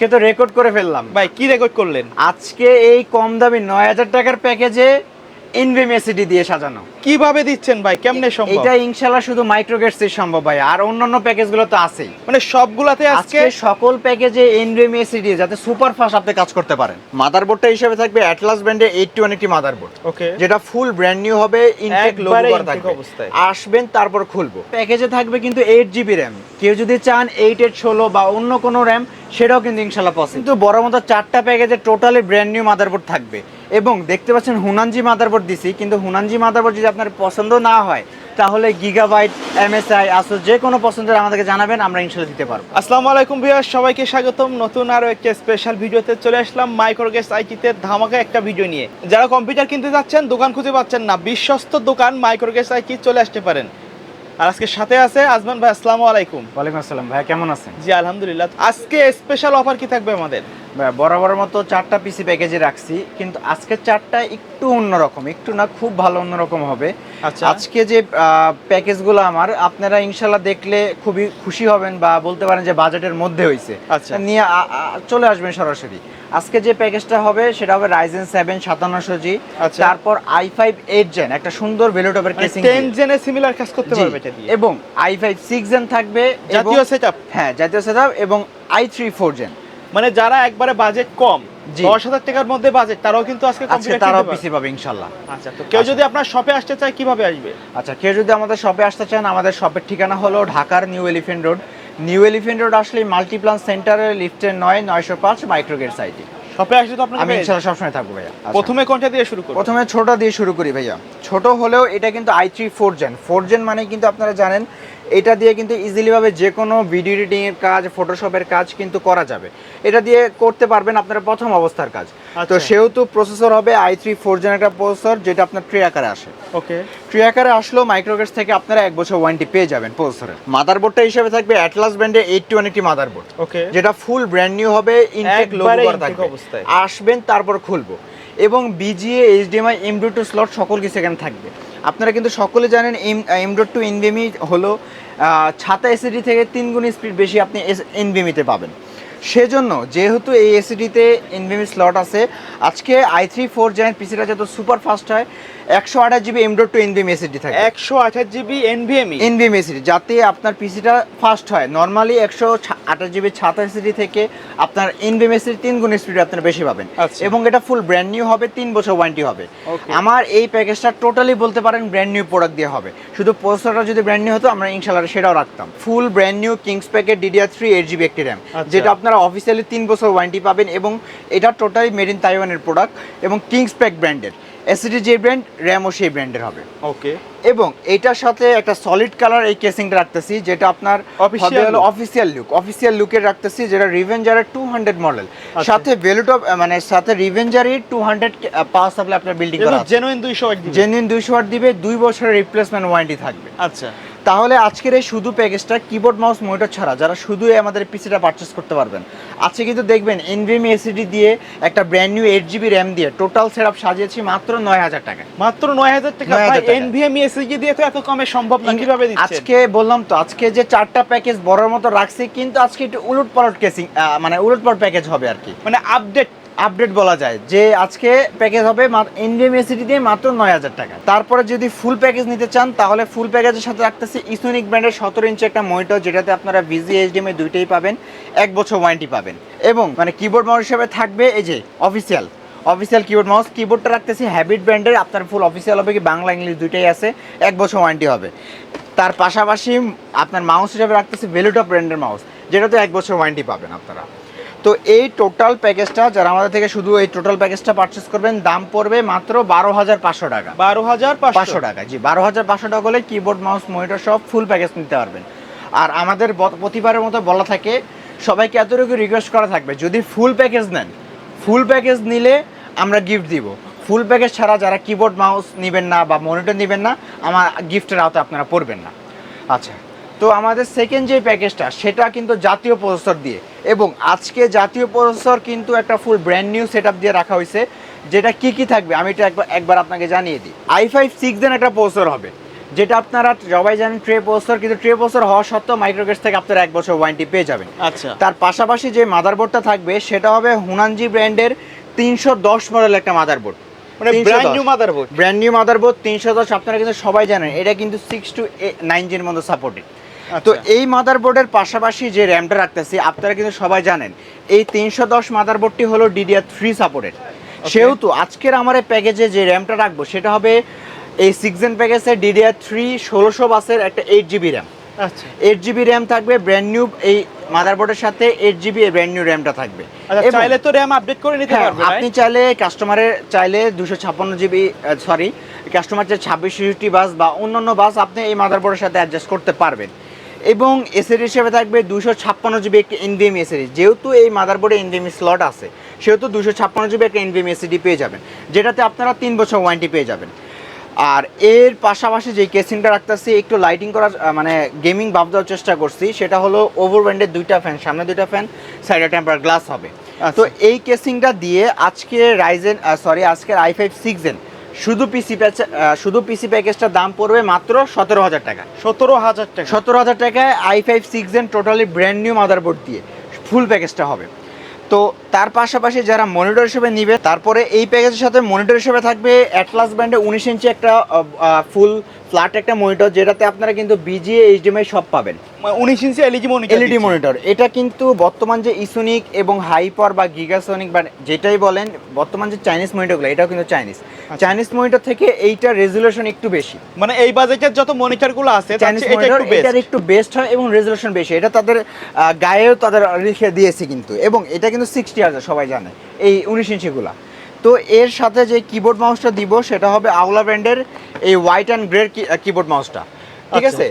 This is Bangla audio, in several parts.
আজকে তো রেকর্ড করে ফেললাম। ভাই কি রেকর্ড করলেন? আজকে এই কম দামি নয় হাজার টাকার প্যাকেজে ইনভেমেসিডি দিয়ে সাজানো। কীভাবে দিচ্ছেন ভাই? কেমনে সম্ভব? এটা ইনশাল্লাহ শুধু মাইক্রোগেটস সম্ভব ভাই আর অন্যান্য প্যাকেজগুলো তো আছেই। মানে সবগুলাতে আজকে সকল প্যাকেজে এনভিএমএসিডি যাতে সুপার ফাস্ট আপনি কাজ করতে পারেন। মাদারবোর্ডটা হিসেবে থাকবে অ্যাটলাস ব্র্যান্ডের একটি মাদারবোর্ড। ওকে। যেটা ফুল ব্র্যান্ড নিউ হবে ইনটেক লোগো করা থাকবে। আসবেন তারপর খুলবো। প্যাকেজে থাকবে কিন্তু এইট জিবি র্যাম কেউ যদি চান এইট এইট ষোলো বা অন্য কোনো র্যাম সেটাও কিন্তু ইনশাল্লাহ পসিবল কিন্তু বড় মতো চারটা প্যাকেজে টোটালি ব্র্যান্ড নিউ মাদারবোর্ড থাকবে। এবং দেখতে পাচ্ছেন হুনানজি মাদারবোর্ড দিছি কিন্তু হুনানজি মাদারবোর্ড যদি আপনার পছন্দ না হয় তাহলে গিগাবাইট এমএসআই আসো যে কোনো পছন্দের আমাদেরকে জানাবেন আমরা ইনশাল্লাহ দিতে পারব। আসসালামু আলাইকুম ভিউয়ার সবাইকে স্বাগতম। নতুন আরও একটা স্পেশাল ভিডিওতে চলে আসলাম মাইক্রোগেস আইটিতে ধামাকা একটা ভিডিও নিয়ে। যারা কম্পিউটার কিনতে যাচ্ছেন দোকান খুঁজে পাচ্ছেন না বিশ্বস্ত দোকান মাইক্রোগেস আইটি চলে আসতে পারেন। আর আজকে সাথে আছে আজমান ভাই আসসালামু আলাইকুম। ওয়ালাইকুম আসসালাম ভাই কেমন আছেন? জি আলহামদুলিল্লাহ। আজকে স্পেশাল অফার কি থাকবে আমাদের? বরাবর মতো চারটা পিসি প্যাকেজে রাখছি কিন্তু আজকে চারটা একটু অন্যরকম একটু না খুব ভালো অন্যরকম হবে। আচ্ছা। আজকে যে প্যাকেজগুলো আমার আপনারা ইনশাল্লাহ দেখলে খুবই খুশি হবেন বা বলতে পারেন যে বাজেটের মধ্যে হয়েছে আচ্ছা। নিয়ে চলে আসবেন সরাসরি। আজকে যে প্যাকেজটা হবে সেটা হবে রাইজেন সেভেন সাতান্নশো জি আচ্ছা। তারপর আই ফাইভ এইট জেন একটা সুন্দর ভেলোটপের কেসিং টেন জেনে সিমিলার কাজ করতে পারবে এটা দিয়ে। এবং আই ফাইভ সিক্স জেন থাকবে জাতীয় সেটআপ হ্যাঁ জাতীয় সেটআপ এবং আই থ্রি ফোর জেন মানে যারা একবারে বাজেট কম। দশ হাজার টাকার মধ্যে বাজেট তারাও কিন্তু আজকে তারাও পিসি পাবে ইনশাল্লাহ। আচ্ছা তো কেউ যদি আপনার শপে আসতে চায় কীভাবে আসবে? আচ্ছা কেউ যদি আমাদের শপে আসতে চান আমাদের শপের ঠিকানা হলো ঢাকার new Elephant road new Elephant road আসলে মাল্টিপ্লান সেন্টারের লিফটের নয় নয়শো পাঁচ মাইক্রোগেট সাইটে শপে আসলে তো আপনার আমি ইনশাল্লাহ সবসময় থাকব ভাইয়া। আচ্ছা। প্রথমে কোনটা দিয়ে শুরু করব প্রথমে ছোট দিয়ে শুরু করি ভাইয়া। ছোট হলেও এটা কিন্তু i three four gen four gen মানে কিন্তু আপনারা জানেন এটা দিয়ে কিন্তু ইজিলিভাবে যে কোনো ভিডিও এডিটিং এর কাজ ফটোশপের কাজ কিন্তু করা যাবে। এটা দিয়ে করতে পারবেন আপনার প্রথম অবস্থার কাজ। তো আচ্ছা। সেহেতু প্রসেসর হবে আই থ্রি ফোর জেন একটা প্রসেসর যেটা আপনার ট্রে আকারে আসে। ওকে। ট্রি আকারে আসলেও মাইক্রোগেটস থেকে আপনারা এক বছর ওয়ারেন্টি পেয়ে যাবেন প্রসেসরের মাদারবোর্ডটা হিসেবে থাকবে অ্যাটলাস ব্র্যান্ডের এইট টু একটি মাদারবোর্ড ওকে। যেটা ফুল ব্র্যান্ড নিউ হবে ইনটেক লোগো করা থাকবে। অবস্থায়। আসবেন তারপর খুলবো। এবং VGA HDMI M two slot সকল কিছু এখানে থাকবে। আপনারা কিন্তু সকলে জানেন M M dot two NVMe হলো ছাতা এসিডি থেকে তিন গুণ স্পিড বেশি আপনি এস এনভিএমিতে পাবেন। সেজন্য যেহেতু এই এসিডিতে এনভিএমি স্লট আছে আজকে আই থ্রি ফোর জেন পিসিটা যত সুপার ফাস্ট হয় একশো আঠাশ GB M dot two NVMe SSD থাকে একশো আঠাশ জিবি এনভিএম এনভিএম এসিডি যাতে আপনার পিসিটা ফাস্ট হয়। নর্মালি একশো আঠাশ জিবি ছাতাশ সিডি থেকে আপনার এনভিএম এসিডি তিন গুণ স্পিড আপনার বেশি পাবেন। আচ্ছা। এবং এটা ফুল ব্র্যান্ড নিউ হবে তিন বছর ওয়ারেন্টি হবে। আমার এই প্যাকেজটা টোটালি বলতে পারেন ব্র্যান্ড নিউ প্রোডাক্ট দিয়ে হবে। শুধু প্রসেসরটা যদি ব্র্যান্ড নিউ হতো আমরা ইনশাল্লাহ সেটাও রাখতাম। Full brand new Kingspec DDR three eight GB একটি র্যাম আচ্ছা। যেটা আপনারা অফিসিয়ালি তিন বছর ওয়ারেন্টি পাবেন এবং এটা টোটালি মেড ইন তাইওয়ানের প্রোডাক্ট এবং কিংস প্যাক ব্র্যান্ডের এসিডি যে ব্র্যান্ড র্যামও সেই ব্র্যান্ডের হবে। ওকে এবং এটার সাথে একটা সলিড কালার এই কেসিংটা রাখতেছি যেটা আপনার। অফিসিয়াল লুক অফিসিয়াল লুকের রাখতেছি যেটা রিভেঞ্জারের টু হান্ড্রেড মডেল। সাথে ভেলুট অফ মানে সাথে রিভেঞ্জারের টু হান্ড্রেড পাওয়ার সাপ্লাই আপনার বিল্ডিং জেনুইন দুইশো জেনুইন দুইশো দিবে দুই বছরের রিপ্লেসমেন্ট ওয়ারেন্টি থাকবে। আচ্ছা। তাহলে আজকের এই শুধু প্যাকেজটা কিবোর্ড মাউস মনিটর ছাড়া যারা শুধু এই আমাদের পিসিটা পারচেস করতে পারবেন। আজকে কিন্তু দেখবেন এনভিএমি এসিডি দিয়ে একটা brand new eight GB RAM দিয়ে টোটাল সেটআপ সাজিয়েছি মাত্র নয় হাজার টাকায়। মাত্র নয় হাজার টাকা। 9,000 এসিডি দিয়ে তো এত কমে সম্ভব না কীভাবে আজকে বললাম তো আজকে যে চারটা প্যাকেজ বড়র মতো রাখছি কিন্তু আজকে একটু উলট পালট কেসিং মানে উলট পালট প্যাকেজ হবে আর কি। মানে আপডেট আপডেট বলা যায় যে আজকে প্যাকেজ হবে ইন্ডিয়ান এসিডি দিয়ে মাত্র নয় হাজার টাকা। তারপরে যদি ফুল প্যাকেজ নিতে চান, তাহলে ফুল প্যাকেজের সাথে রাখতেছি ইসোনিক ব্র্যান্ডের সতেরো ইঞ্চি একটা মনিটর যেটাতে আপনারা ভিজি এইচডিএমআই দুইটাই পাবেন, এক বছর ওয়ারেন্টি পাবেন। এবং মানে কিবোর্ড মাউস হিসেবে থাকবে এই যে অফিসিয়াল অফিসিয়াল কিবোর্ড মাউস কিবোর্ডটা রাখতেছি হ্যাবিট ব্র্যান্ডের আপনার ফুল অফিসিয়াল হবে কি বাংলা, ইংলিশ দুইটাই আছে, এক বছর ওয়ারেন্টি হবে। তার পাশাপাশি আপনার মাউস হিসেবে রাখতেছি ভেলুটপ ব্র্যান্ডের মাউস যেটাতে এক বছর ওয়ারেন্টি পাবেন আপনারা। তো এই টোটাল প্যাকেজটা যারা আমাদের থেকে শুধু এই টোটাল প্যাকেজটা পারচেস করবেন দাম পড়বে মাত্র বারো হাজার পাঁচশো টাকা। বারো হাজার পাঁচশো। পাঁচশো টাকা জি বারো হাজার পাঁচশো টাকা হলে কিবোর্ড মাউস মনিটর সব ফুল প্যাকেজ নিতে পারবেন। আর আমাদের প্রতিবারের মতো বলা থাকে সবাইকে এতটুকু রিকোয়েস্ট করা থাকবে যদি ফুল প্যাকেজ নেন ফুল প্যাকেজ নিলে আমরা গিফট দিব। ফুল প্যাকেজ ছাড়া যারা কিবোর্ড মাউস নেবেন না বা মনিটর নেবেন না আমার গিফটের আওতায় আপনারা পড়বেন না। আচ্ছা তো আমাদের সেকেন্ড যে প্যাকেজটা সেটা কিন্তু জাতীয় প্রসেসর দিয়ে। এবং আজকে জাতীয় প্রসেসর কিন্তু একটা ফুল ব্র্যান্ড নিউ সেট দিয়ে রাখা হয়েছে যেটা কি কি থাকবে আমি এটা একবার একবার আপনাকে জানিয়ে দিই। আই ফাইভ সিক্স দেন একটা প্রসেসর হবে যেটা আপনারা সবাই জানেন ট্রে প্রসেসর কিন্তু ট্রে প্রসেসর হওয়া সত্ত্বেও মাইক্রোগেস থেকে আপনারা এক বছর ওয়ারেন্টি পেয়ে যাবেন। আচ্ছা। তার পাশাপাশি যে মাদারবোর্ডটা থাকবে সেটা হবে হুনানজি ব্র্যান্ডের তিনশো দশ মডেল একটা মাদারবোর্ড মানে brand new motherboard brand new motherboard তিনশো দশ আপনারা কিন্তু সবাই জানেন এটা কিন্তু সিক্স টু নাইন জির মধ্যে সাপোর্টেড তো এই মাদারবোর্ডের পাশাপাশি যে র্যামটা রাখতেছি আপনারা কিন্তু সবাই জানেন এই তিনশো দশ মাদারবোর্ডটি হলো ডিডিআর থ্রি সাপোর্টেড সেহেতু আজকের আমার এই প্যাকেজে যে র্যামটা রাখব সেটা হবে এই সিক্স জেন প্যাকেজের ডিডিআর থ্রি ষোলোশো বাসের একটা এইট জিবি র্যাম আচ্ছা। এইট জিবি র্যাম থাকবে ব্র্যান্ড নিউ এই মাদারবোর্ডের সাথে এইট জিবি ব্র্যান্ড নিউ র্যামটা থাকবে। আচ্ছা চাইলে তো র্যাম আপডেট করে নিতে হ্যাঁ, পারবে আপনি চাইলে কাস্টমারের চাইলে দুশো ছাপ্পান্ন জিবি সরি কাস্টমার যে ছাব্বিশ বাস বা অন্যান্য বাস আপনি এই মাদারবোর্ডের সাথে অ্যাডজাস্ট করতে পারবেন। এবং এসএডি হিসেবে থাকবে দুশো ছাপ্পান্ন জিবি একটি এনভিএম এসএডি যেহেতু এই মাদারবোর্ডে এনভিএম স্লট আছে সেহেতু দুশো ছাপ্পান্ন জিবি একটা এনভিএম এসিডি পেয়ে যাবেন যেটাতে আপনারা তিন বছর ওয়ারেন্টি পেয়ে যাবেন। আর এর পাশাপাশি যে কেসিংটা রাখতেছি একটু লাইটিং করার মানে গেমিং ভাব দেওয়ার চেষ্টা করছি সেটা হলো ওভার ব্যান্ডের দুইটা ফ্যান সামনে দুইটা ফ্যান সাইডে টেম্পার গ্লাস হবে। তো এই কেসিংটা দিয়ে আজকে রাইজেন সরি আজকের আই ফাইভ সিক্স শুধু পিসি প্যাচ শুধু পিসি প্যাকেজটার দাম পড়বে মাত্র সতেরো হাজার টাকা। সতেরো হাজার টাকা। সতেরো হাজার টাকায় i five six gen totally brand new motherboard দিয়ে ফুল প্যাকেজটা হবে। তো তার পাশাপাশি যারা মনিটর হিসেবে নিবে তারপরে এই প্যাকেজের সাথে মনিটর হিসেবে থাকবে অ্যাটলাস ব্র্যান্ডে উনিশ ইঞ্চি একটা ফুল ফ্ল্যাট একটা মনিটর যেটাতে আপনারা কিন্তু বিজিএ এইচডিএমআই সব পাবেন। উনিশ inch LED monitor LED monitor এটা কিন্তু বর্তমান যে ইসোনিক এবং হাইপার বা গিগাসোনিক বা যেটাই বলেন বর্তমান যে চাইনিজ মনিটরগুলো এটাও কিন্তু চাইনিজ চাইনিজ মনিটর থেকে এইটার রেজুলেশন একটু বেশি। মানে এই বাজেটের যত মনিটরগুলো আছে চাইনিজ মনিটর একটু বেস্ট এটার একটু বেস্ট হয় এবং রেজুলেশন বেশি। এটা তাদের গায়েও তাদের লিখে দিয়েছে কিন্তু। এবং এটা কিন্তু সিক্সটি হাজার সবাই জানে। এই উনিশ ইঞ্চিগুলা তো এর সাথে যে কিবোর্ড মাউসটা দিব সেটা হবে আউলা ব্র্যান্ডের এই হোয়াইট অ্যান্ড গ্রেড কিবোর্ড মাউসটা ঠিক আচ্ছা। আছে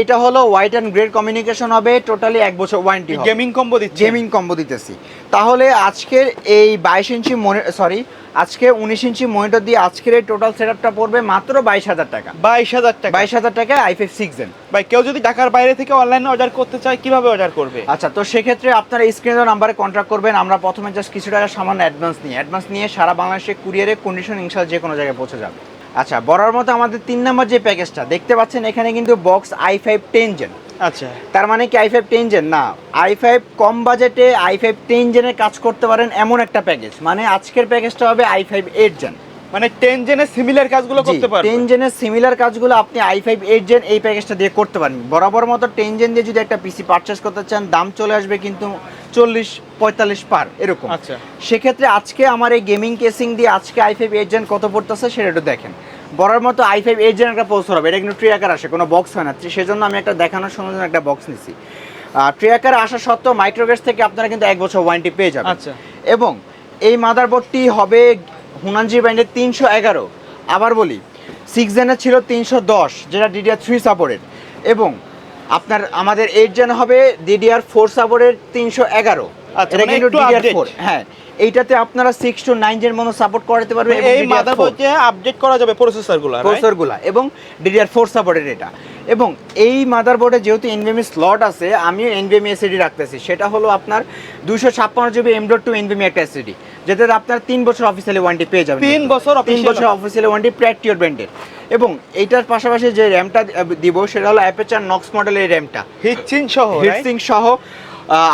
এটা হলো হোয়াইট অ্যান্ড গ্রেড কমিউনিকেশন হবে টোটালি এক বছর ওয়ারেন্টি গেমিং কম্বো দিচ্ছে। গেমিং কম্বো দিতেছি। তাহলে আজকের এই বাইশ ইঞ্চি মনে সরি আজকে উনিশ ইঞ্চি মনিটর দিয়ে আজকের এই টোটাল সেটআপটা পড়বে মাত্র বাইশ হাজার টাকা। বাইশ হাজার টাকা। বাইশ হাজার টাকায় আই ফাইভ সিক্স জেন ভাই কেউ যদি ঢাকার বাইরে থেকে অনলাইনে অর্ডার করতে চায় কীভাবে অর্ডার করবে? আচ্ছা তো সেক্ষেত্রে আপনারা স্ক্রিনের নাম্বারে কন্ট্যাক্ট করবেন। আমরা প্রথমে জাস্ট কিছু টাকা সামান্য অ্যাডভান্স নিই। অ্যাডভান্স নিয়ে সারা বাংলাদেশে কুরিয়ারে কন্ডিশন ইনশাল যে কোনো জায়গায় পৌঁছে যাবে। আচ্ছা বড়ার মতো আমাদের তিন নম্বর যে প্যাকেজটা দেখতে পাচ্ছেন এখানে কিন্তু box i five ten gen আচ্ছা। তার মানে কি আই ফাইভ টেন জেন না আই ফাইভ কম বাজেটে আই ফাইভ টেন জেনের কাজ করতে পারেন এমন একটা প্যাকেজ। মানে আজকের প্যাকেজটা হবে আই ফাইভ এইট জেন মানে টেন জেনের সিমিলার কাজগুলো করতে পারবে। টেন জেনের সিমিলার কাজগুলো আপনি আই ফাইভ এইট জেন এই প্যাকেজটা দিয়ে করতে পারেন। বরাবর মতো টেন জেন দিয়ে যদি একটা পিসি পারচেস করতে চান দাম চলে আসবে কিন্তু চল্লিশ পঁয়তাল্লিশ পার এরকম। আচ্ছা। সেক্ষেত্রে আজকে আমার এই গেমিং কেসিং দিয়ে আজকে আই ফাইভ এইট জেন কত পড়তেছে সেটা একটু দেখেন। বরাবর মতো আই ফাইভ এইট জেন একটা পোস্টার হবে। এটা কিন্তু ট্রি আকার আসে কোনো বক্স হয় না। সেজন্য আমি একটা দেখানোর সময় একটা বক্স নিছি। ট্রি আকারে আসা সত্ত্বেও মাইক্রোগেস থেকে আপনারা কিন্তু এক বছর ওয়ারেন্টি পেয়ে যাবেন। আচ্ছা। এবং এই মাদারবোর্ডটি হবে হুনানজি ব্র্যান্ডের তিনশো এগারো। আবার বলি সিক্স জেনের ছিল তিনশো দশ যেটা ডিডিআর থ্রি সাপোর্টেড এবং আপনার আমাদের এইট জেন হবে ডিডিআর ফোর সাপোর্টের তিনশো এগারো। আচ্ছা, এটা মানে কিন্তু ডিডিআর ফোর হ্যাঁ এইটাতে আপনারা সিক্স টু নাইন জেন মতো সাপোর্ট করাতে পারবেন এবং এই DDR4 মাদারবোর্ডে আপডেট করা যাবে প্রসেসরগুলো প্রসেসরগুলা এবং ডিডিআর ফোর সাপোর্টেড এটা। এবং এই মাদারবোর্ডে যেহেতু এনভিএমই স্লট আছে আমিও এনভিএমই এসিডি রাখতেছি। সেটা হলো আপনার দুশো ছাপ্পান্ন GB M dot two NVMe একটা এসিডি যেটা আপনার তিন বছর অফিসিয়ালি ওয়ারেন্টি পেয়ে যাবেন। তিন বছর তিন বছর অফিসিয়ালি ওয়ারেন্টি প্র্যাকটিওর ব্র্যান্ডের এবং এইটার পাশাপাশি যে র্যামটা দিব সেটা হলো অ্যাপেচার নক্স মডেলের র্যামটা। হিটচিন সহ? হিটসিং সহ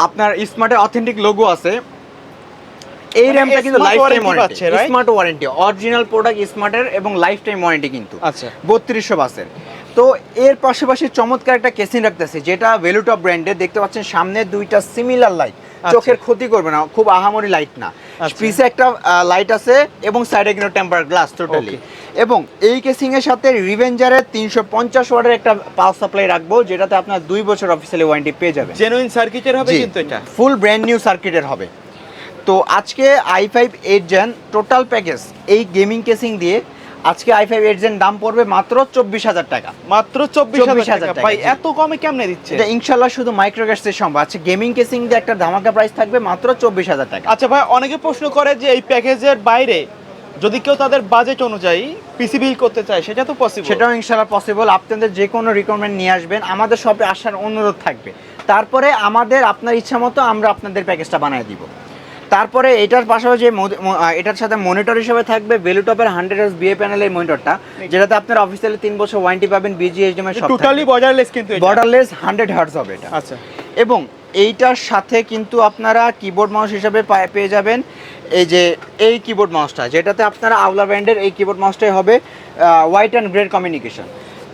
আপনার স্মার্টের অথেন্টিক লোগো আছে। এই মানে র্যামটা কিন্তু lifetime warranty smart warranty original product স্মার্টের এবং লাইফ টাইম ওয়ারেন্টি কিন্তু। আচ্ছা। বত্রিশশো বাসের তো এর পাশাপাশি চমৎকার একটা কেসিং রাখতেছে যেটা ভ্যালুটপ ব্র্যান্ডের দেখতে পাচ্ছেন সামনে দুইটা সিমিলার লাইট চোখের ক্ষতি করবে না খুব আহামরি লাইট না। আচ্ছা। পিছে একটা লাইট আছে এবং সাইডে কিন্তু টেম্পার গ্লাস টোটালি এবং এই কেসিং এর সাথে রিভেঞ্জারের তিনশো পঞ্চাশ ওয়াটের একটা পাওয়ার সাপ্লাই রাখব যেটাতে আপনার দুই বছর অফিসিয়ালি ওয়ারেন্টি পেয়ে যাবে জেনুইন সার্কিটের হবে কিন্তু এটা? ফুল ব্র্যান্ড নিউ সার্কিটের হবে। তো আজকে i five eight gen total package এই গেমিং কেসিং দিয়ে আজকে আই ফাইভ এইট জেন দাম পড়বে মাত্র চব্বিশ হাজার টাকা। মাত্র চব্বিশ 24,000 হাজার টাকা ভাই এত কমে কেমনে দিচ্ছে? এটা ইনশাল্লাহ শুধু মাইক্রোগ্যাসের সম্ভব। আছে গেমিং কেসিং দিয়ে একটা ধামাকা প্রাইস থাকবে মাত্র চব্বিশ হাজার টাকা। আচ্ছা ভাই অনেকে প্রশ্ন করে যে এই প্যাকেজের বাইরে যদি কেউ তাদের বাজেট অনুযায়ী পিসি বিল করতে চায় সেটা তো পসিবল সেটাও ইনশাল্লাহ পসিবল আপনাদের যে কোনো রিকোয়ারমেন্ট নিয়ে আসবেন। আমাদের শপে আসার অনুরোধ থাকবে। তারপরে আমাদের আপনার ইচ্ছা মতো আমরা আপনাদের প্যাকেজটা বানিয়ে দিব। তারপরে এটার পাশাপাশি এটার সাথে মনিটর হিসেবে থাকবে ভেলুটপের হান্ড্রেড এস বিএ প্যানেলের মনিটরটা যেটাতে আপনার অফিসিয়ালি তিন বছর ওয়ারেন্টি পাবেন বিজিএইচডিএম এর সব টোটালি বর্ডারলেস কিন্তু এটা। বর্ডারলেস হান্ড্রেড হার্টস হবে এটা। আচ্ছা। এবং এইটার সাথে কিন্তু আপনারা কিবোর্ড মাউস হিসাবে পায়ে- পেয়ে যাবেন এই যে এই কিবোর্ড মাউসটা যেটাতে আপনারা আউলা ব্র্যান্ডের এই কিবোর্ড মাউসটাই হবে হোয়াইট অ্যান্ড গ্রেড কমিউনিকেশন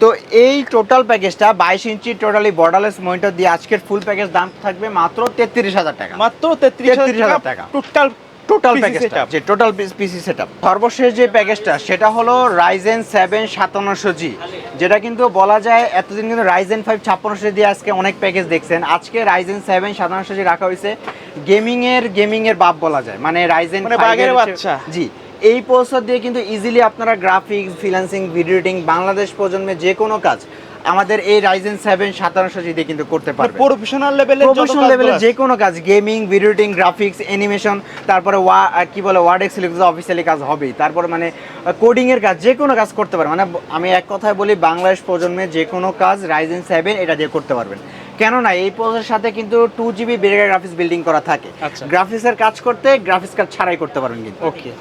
তো এই টোটাল প্যাকেজটা বাইশ ইঞ্চি টোটালি বর্ডারলেস মনিটর দিয়ে আজকের ফুল প্যাকেজ দাম থাকবে মাত্র তেত্রিশ হাজার টাকা। মাত্র তেত্রিশ হাজার টাকা। টোটাল টোটাল প্যাকেজটা যে টোটাল পিসি সেটআপ সর্বশেষ যে প্যাকেজটা সেটা হলো রাইজেন সেভেন সাতান্নশো জি যেটা কিন্তু বলা যায় এতদিন কিন্তু রাইজেন ফাইভ ছাপ্পান্নশো দিয়ে আজকে অনেক প্যাকেজ দেখছেন। আজকে রাইজেন সেভেন সাতান্নশো জি রাখা হয়েছে গেমিং এর গেমিং এর বাপ বলা যায়। মানে রাইজেন মানে বাঘের জি এই প্রসেসর দিয়ে কিন্তু ইজিলি আপনারা graphics freelancing video editing Bangladesh প্রজন্মে যে কোনো কাজ আমাদের এই রাইজেন সেভেন সাতান্নশো জি দিয়ে কিন্তু করতে পারবেন। প্রফেশনাল লেভেলের যত প্রফেশনাল লেভেলে যে কোনো কাজ gaming video editing graphics animation তারপরে ওয়া কি বলে ওয়ার্ড এক্সেল অফিসিয়ালি কাজ হবেই। তারপরে মানে কোডিং এর কাজ যে কোনো কাজ করতে পারবেন। মানে আমি এক কথায় বলি বাংলাদেশ প্রজন্মে যে কোনো কাজ রাইজেন সেভেন এটা দিয়ে করতে পারবেন। কেননা এই প্রসেসের সাথে কিন্তু টু জিবি বেড়ে গ্রাফিক্স বিল্ডিং করা থাকে। আচ্ছা। গ্রাফিক্সের কাজ করতে গ্রাফিক্স কাজ ছাড়াই করতে পারবেন কিন্তু। ওকে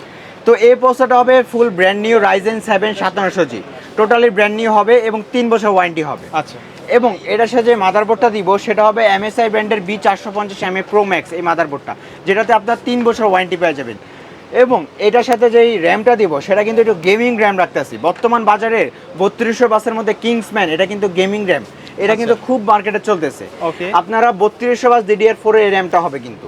তো এই প্রসেসরটা হবে full brand new Ryzen seven সাতান্নশো G totally brand new হবে এবং তিন বছর ওয়ারেন্টি হবে। আচ্ছা। এবং এটার সাথে যে মাদারবোর্ডটা দিব সেটা হবে এমএসআই ব্র্যান্ডের বি চারশো পঞ্চাশ এম এ প্রো ম্যাক্স এই মাদারবোর্ডটা যেটাতে আপনার তিন বছর ওয়ারেন্টি পেয়ে যাবেন। এবং এটার সাথে যেই র্যামটা দিব সেটা কিন্তু একটু গেমিং র্যাম রাখতেছি বর্তমান বাজারের বত্রিশশো বাসের মধ্যে কিংসম্যান এটা কিন্তু গেমিং র্যাম এটা কিন্তু খুব মার্কেটে চলতেছে. আপনারা বত্রিশশো বাস ডিডিআর ফোর এই র্যামটা হবে কিন্তু।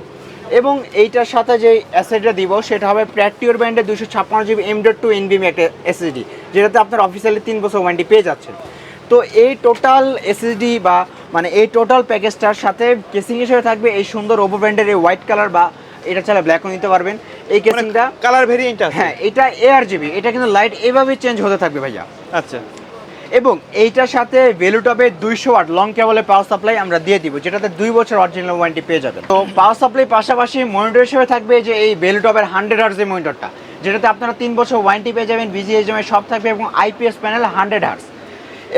এবং এইটার সাথে যে অ্যাসেটটা দিব সেটা হবে প্র্যাকটিওর ব্র্যান্ডের দুশো ছাপ্পান্ন জিবি এম ডট টু এনবিএম একটা এসএসডি যেটাতে আপনার অফিসিয়ালি তিন বছর ওয়ারেন্টি পেয়ে যাচ্ছেন। তো এই টোটাল এসএসডি বা মানে এই টোটাল প্যাকেজটার সাথে কেসিং হিসেবে থাকবে এই সুন্দর ওপো ব্র্যান্ডের এই হোয়াইট কালার বা এটা চাইলে ব্ল্যাকও নিতে পারবেন। এই কেসিংটা কালার ভেরিয়েন্ট আছে। হ্যাঁ এটা এআর জিবি এটা কিন্তু লাইট এভাবে চেঞ্জ হতে থাকবে ভাইয়া। আচ্ছা। এবং এইটার সাথে ভেলুটপের দুইশো ওয়াট লং কেবলের পাওয়ার সাপ্লাই আমরা দিয়ে দিব যেটাতে দুই বছর অরিজিনাল ওয়ারেন্টি পেয়ে যাবেন। তো পাওয়ার সাপ্লাই পাশাপাশি মনিটর হিসেবে থাকবে যে এই ভেলুটপের হান্ড্রেড হার্স যে মনিটরটা যেটাতে আপনারা তিন বছর ওয়ারেন্টি পেয়ে যাবেন বিজিএইচএম এর সব থাকবে এবং আইপিএস প্যানেল হান্ড্রেড হার্স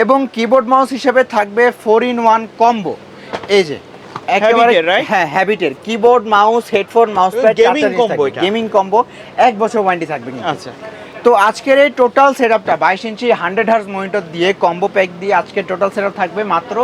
এবং কিবোর্ড মাউস হিসেবে থাকবে ফোর ইন ওয়ান কম্বো এই যে একেবারে হ্যাঁ হ্যাবিটের keyboard mouse headphone mouse pad gaming combo এক বছর ওয়ারেন্টি থাকবে। আচ্ছা। তো আজকের এই টোটাল সেটআপটা বাইশ ইঞ্চি হান্ড্রেড হার্স মনিটর দিয়ে কম্বো প্যাক দিয়ে আজকে টোটাল সেটআপ থাকবে মাত্র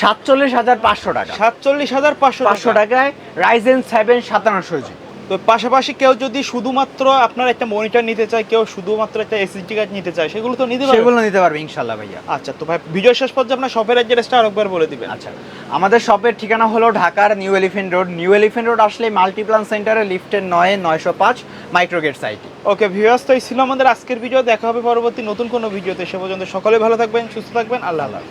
সাতচল্লিশ হাজার পাঁচশো টাকা। সাতচল্লিশ হাজার পাঁচশো পাঁচশো টাকায় রাইজেন সেভেন সাতান্নশো জি তো পাশাপাশি কেউ যদি শুধুমাত্র আপনার একটা মনিটর নিতে চায় কেউ শুধুমাত্র একটা এসএসডি কার্ড নিতে চায় সেগুলো তো নিতে পারবে? সেগুলো নিতে পারবে ইনশাল্লাহ ভাইয়া। আচ্ছা তো ভাই ভিডিও শেষ পর্যন্ত আপনার শপের অ্যাড্রেসটা আরেকবার বলে দিবেন। আচ্ছা আমাদের শপের ঠিকানা হলো ঢাকার New Elephant Road New Elephant Road আসলে মাল্টিপ্লান সেন্টারে লিফটের নয় নয়শো পাঁচ মাইক্রোগেট সাইটি ওকে ভিউয়ার্স তো এই ছিল আমাদের আজকের ভিডিও দেখা হবে পরবর্তী নতুন কোনো ভিডিওতে সে পর্যন্ত সকলে ভালো থাকবেন সুস্থ থাকবেন। আল্লাহ আল্লাহ